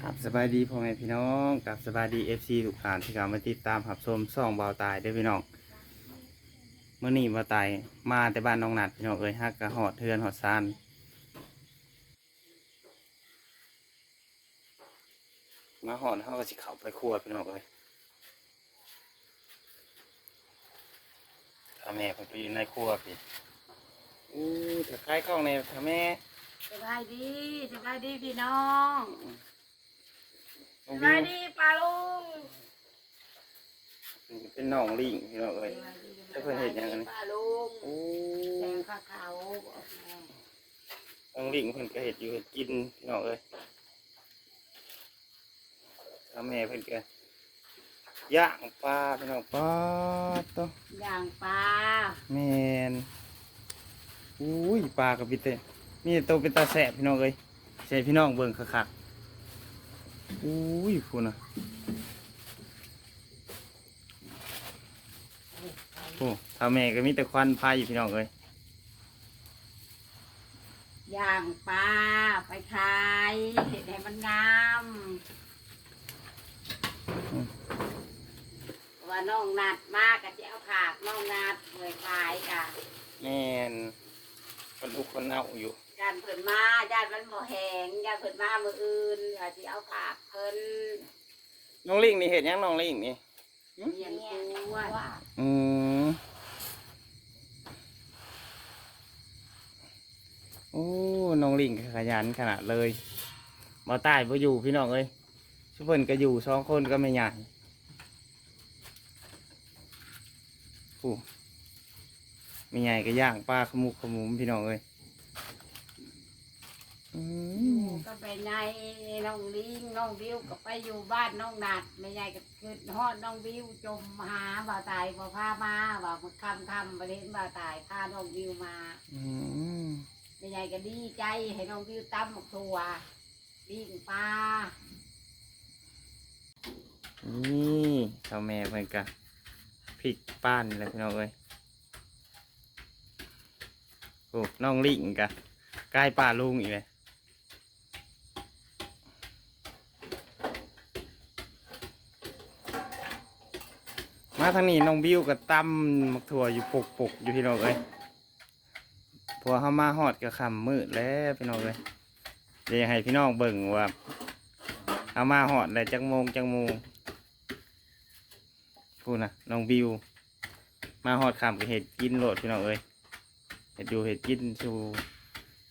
กับสบายดีพ่อแม่พี่น้องกับสบายดีเอฟซีทุกท่านที่กำมาติดตามหับชมซ่องเบาตายด้วยพี่น้องเมื่อนี้เบาตายมาแต่บ้านน้องนัดพี่น้องเอ้ยฮักกระหอดเทือนหอดซานมาหอดเขาก็สิเขาไปครัวพี่น้องเอ้ยถ้าแม่ผมไปอยู่ในครัวพี่อู้ถ้าคล้ายกล้องในถ้าแม่สบายดีสบายดีพี่น้อง น้องสวิบายวดีป้าลุงเป็นน้องลิงพี่น้องเอ้ย แล้วเพิ่นเฮ็ดหยังอันนี้ป้าลุงโอ้แดงข้าวเขาบอกแม่น้องลิงเพิ่นก็เฮ็ดอยู่เฮ็ดกินพี่น้องเอ้ยถ้าแม่เพิ่นก็ย่างปลาพี่น้องปลาตัวย่างปลาแม่นอุ้ยปลากับพี่เต้มีแต่ตัวเป็นตาแสบพี่น้องเอ้ยใส่พี่น้องเบิ่งคักๆ อุ้ยพูน่ะโอ้ถ้าแม่ก็มีแต่ควันไฟพี่น้องเอ้ยย่างปลาไปขายเห็ดให้มันงามอืมว่าน้องนัดมากกะจะเอาผากน้องนัดเลยขายกะแม่นคนทุกคนเอาอยู่ ญาติเพิ่นมาญาติมันบ่แหงญาติเพิ่นมามื้ออื่นว่าสิเอาผากเพิ่นน้องลิงนี่เห็นยังน้องลิงนี่ เลี้ยงตัวอืมโอ้ น้องลิงก็ขยันขนาดเลยมาใต้บ่อยู่พี่น้องเอ้ยชุเพิ่นก็อยู่สองคนก็ไม่ใหญ่โอ้ไม่ใหญ่ก็ย่างปลาขมุกขมุมพี่น้องเอ้ยอือยู่ม ก็ไปในน้องลิงน้องบิวก็ไปอยู่บ้านน้องนัดไม่ใหญ่ก็คือฮอดน้องบิวจมหาบ่าวตายบ่พามาว่ามันคำคำประเด็นบ่าวตายพาน้องบิวมาอืมไม่ใหญ่ก็ดีใจให้น้องบิวตั้มตัวลิงปลานี่เจ้าแม่เพิ่นก็พริกป้านนี่และพี่น้องเอ้ยโอ้น้องลิงกะใกล้ป่าลุงอีกเลย มาทางนี้น้องบิวกับตั้มมักถั่วอยู่ปกปกๆอยู่พี่น้องเอ้ยพอเขามาหอดกับคำมืดแล้วพี่น้องเอ้ยเดี๋ยวให้พี่น้องเบิ่งว่าเอามาหอดแล้วจักโมงจักโมงพูดนะน้องบิว มาหอดคำกับเห็ดกินโหลดพี่น้องเอ้ยเห็ดอยู่เห็ดกินสู่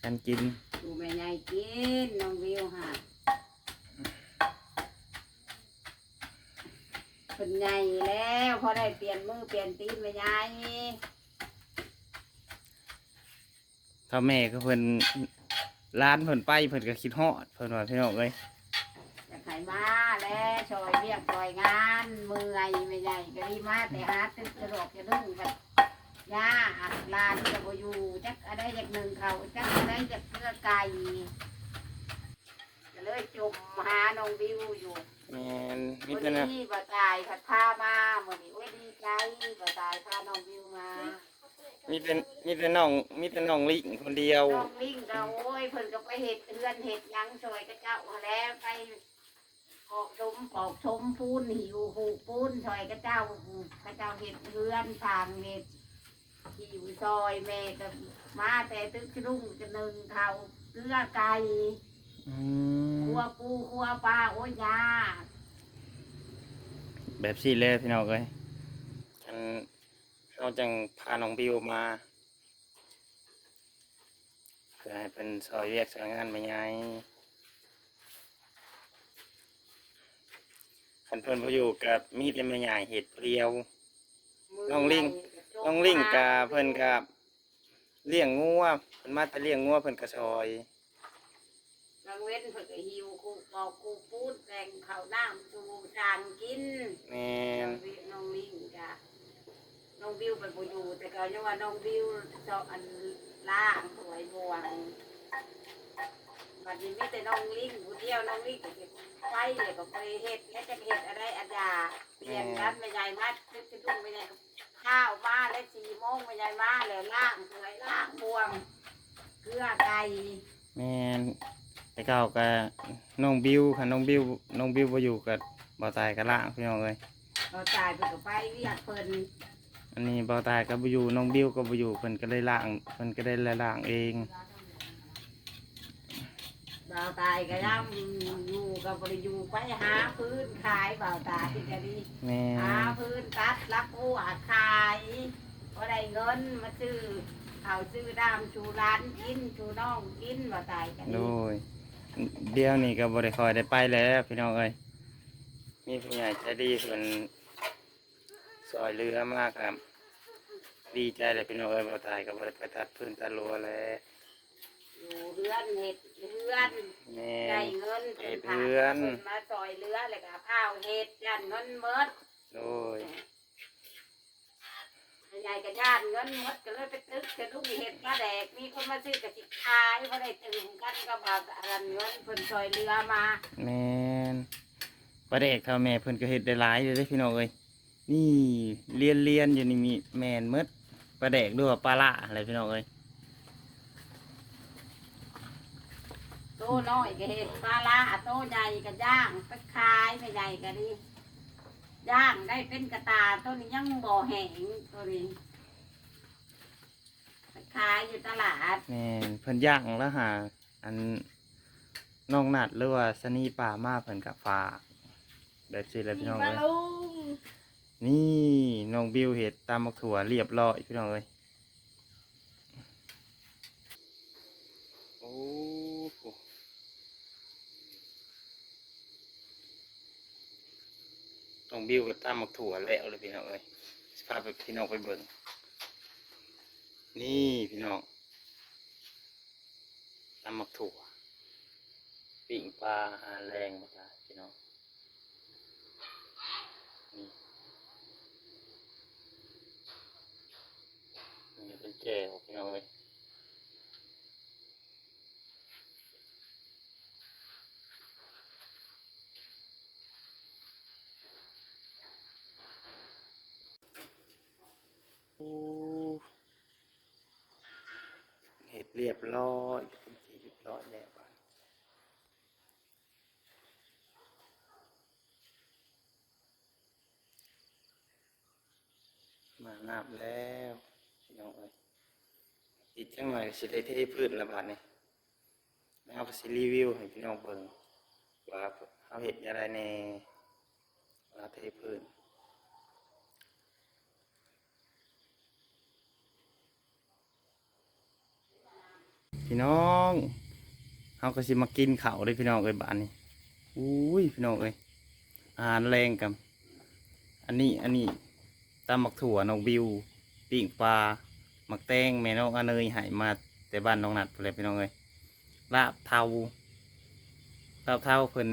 กันกินดูแม่ใหญ่กินน้องบิวฮะ เป็นใหญ่แล้วพอได้เปลี่ยนมือเปลี่ยนตีนแม่ใหญ่ถ้าแม่ก็เพิ่นร้านเพิ่นไปเพิ่นก็คิดฮอดเพิ่นว่าพี่น้องเอ้ยอยากให้มาแล้วชอยเรียกชอยงานเมื่อยไม่ใหญ่ก็ดีมาแต่หาตึกกระโดดจะดึงกันย่าอัดลานจะบอยู่จักอะไรจากหนึ่งเขาจักอะไรจากเพื่อไก่ก็เลยจมหาน้องบิวอยู่ แม่นมีวันแต่นะนี้บ่ตายผัดพามาเมื่อนี้โอ้ยดีใจบ่ตายพาน้องบิวมามีแต่มีแต่น้องมีแต่น้องลิงคนเดียวน้องลิงก็โอ้ยเพิ่นก็ไปเห็ดเรือนเห็ดหยังช่วยกระเจ้าหั้นแหล้วไปปอกชมปอกชมปูนหิวหูปูนช่วยกระเจ้ากระเจ้าเห็ดเรือนทางเห็ดหิวซอยแม่ก็มาแต่ตึกรุ่งจะหนึ่งเขาเลือไก่ อืมขัวปูขัวปลาโอ้ยยาแบบสี่เลยพี่น้องเอ้ยอันเราจังพาน้องบิวมาเพื่อให้เป็นซอยเรียกซอยงานไม่ไงคันเพิ่นพออยู่กับมีแต่ไม่ใหญ่เห็ดเพรียว น้องลิง น้องลิงกาเพิ่นกับเลี้ยงงัวเพิ่นมาแต่เลี้ยงงัวเพิ่นก็ซอยนางเว้นเพิ่นก็หิวกูปอกกูปูดแบ่งข้าวน้ำจูจานกินแม่นน้องลิงจ้ะน้องบิวไปบ่อยู่แต่ก็ยังว่าน้องบิวเจาะอันล่างสวยบวงบัดนี้มีแต่น้องลิงผู้เดียวน้องลิงก็สิไปเลยก็ไปเฮ็ดแล้วจะเฮ็ดอะไรอันยาเปลี่ยนกันไม่ใหญ่มาตึกจะดุ้งไม่ใหญ่ก็ข้าวมาแล้วสี่โมงไม่ใหญ่มาแล้วล่างสวยล่างบวงเกลือไก่แม่น แต่เก่าก็น้องบิวค่ะน้องบิวน้องบิวบ่อยู่กับบ่ตายกับล่างพี่น้องเอ้ยเราตายไปกับไปเรียกเพิ่นอันนี้บ่ตายก็บ่อยู่น้องบิวก็บ่อยู่เพิ่นก็เลยล่างเพิ่นก็ได้ล่างเองบ่าวตายก็ย่ำอยู่กับบริยูไปหาพื้นขายบ่าวตายก็ดีแม่หาพื้นตัดรักผู้อาขายก็ได้เงินมาซื้อเอาซื้อดามชูร้านกินชูน้องกินบ่าวตายก็โดดีย เดี๋ยวนี้ก็บ่ได้คอยได้ไปแล้ว พี่น้องเอ้ยมีผู้ใหญ่ใจดีเพิ่นซอยเรือมากครับ ดีใจเลยพี่น้องเอ้ยบ่ตายก็บ่ได้ไปตัดพื้นตัดรั้วแล้วอยู่เรือนเห็ดเรือนแม่ได้เงินเฮ็ดพิ่เรือนพิ่มาซอยเรือเลยก็ข้าวเห็ดยันเงินเมิดโดย ใหญ่กับญาติเงินเมิดก็เลยไปตึกจะลูกเห็ดมาแดกมีคนมาซื้อกระติกขายเพราะได้ตึงกันก็บ่าวอันเงินเพิ่นซอยเรือมาแมนประเด็กเท่าแม่เพิ่นก็เฮ็ดได้หลายเลยเด้อพี่น้องเอ้ยนี่เรียนเรียนอยู่นี่มีแมนหมดประเด็กด้วยปลาละอะไรพี่น้องเอ้ยโตน้อยก็เห็ดปลาละโตใหญ่ก็ย่างไปขายไม่ใหญ่ก็ดี ย่างได้เป็นกระตาตัวนี้ยังบ่อแห้งตัวนี้ไปขายอยู่ตลาดแม่นเพิ่นย่างแล้วหาอันน้องนัดหรือว่าสนีป่ามาเพิ่นกับฝากแบบสิแหล้วพี่น้องปลาเอ้ยลุงนี่น้องบิวเห็ดตามมักถั่วเรียบร้อยพี่น้องเอ้ยโอ้โห น้องบิวก็ตามมักถั่วแล้วเลยพี่น้องเอ้ยสิพาไปพี่น้องไปเบิ่งนี่พี่น้องตามมักถั่วปิ่งปลาหาแรงมาจ้าพี่น้องนี่ นี่เป็นแก้วพี่น้องเลยโอ้ เรียบร้อยเป็นสีเรียบร้อยแล้วมาน้ำแล้วพี่น้องเอ้ยอีกจังหน่อยสิได้เทพืชระบาดนี่แล้วเอาไปสิรีวิวให้พี่น้องเบิ่งว่าเอาเห็ดอะไรในเวลาเทพืช พี่น้องเขาก็สิมากินข้าวเลยพี่น้องเอ้ยบ้านนี้อุ้ยพี่น้องเอ้ยอาหารแรงกับอันนี้อันนี้ตำหมักถั่วน้องบิวปิ้งปลาหมักแตงแม่น้องอเนยใหายมาแต่บ้านน้องนัดพู้นแหละพี่น้องเอ้ยลาบเทาลาบเทาเพิ่น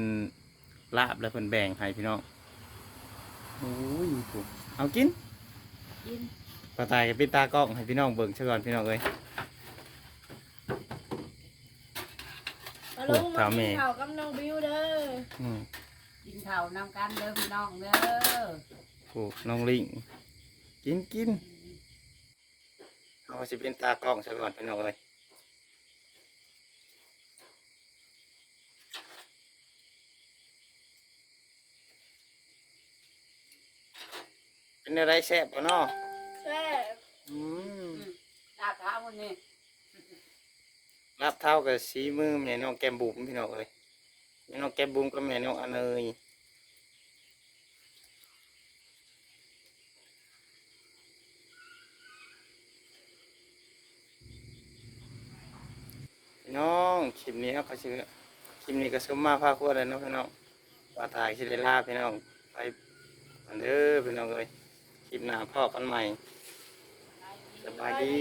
ลาบแล้วเพิ่นแบ่งให้พี่น้องโอ้ยถูกเอากินกินปลาตายกับพี่ตากล้องให้พี่น้องเบิ่งเชื่อก่อนพี่น้องเอ้ย ปลาลุงโอ้ถามแม่มากินข้าวกับน้องบิวเด้ออืมกินข้าวนำกันเด้อพี่น้องเด้อถูกน้องลิงกินกินเอาสิเป็นตากล้องเชื่อก่อนพี่น้องเอ้ยเป็นอะไรแซ่บปะเนาะแซ่บอืมลาบเท้าวันนี้ รับเท่ากับสีมือแม่น้องแก้มบุ๋มพี่น้องเอ้ยแม่น้องแก้มบุ๋มก็แม่น้องอเนย์น้องคลิปนี้ครับเขาชื่อคลิปนี้ก็สมมาพาครัวเลยเนาะพี่น้องว่าถ่ายสิได้ลาพี่น้องไปอันเด้อพี่น้องเอ้ยคลิปหน้าพ่อกันใหม่สบายดี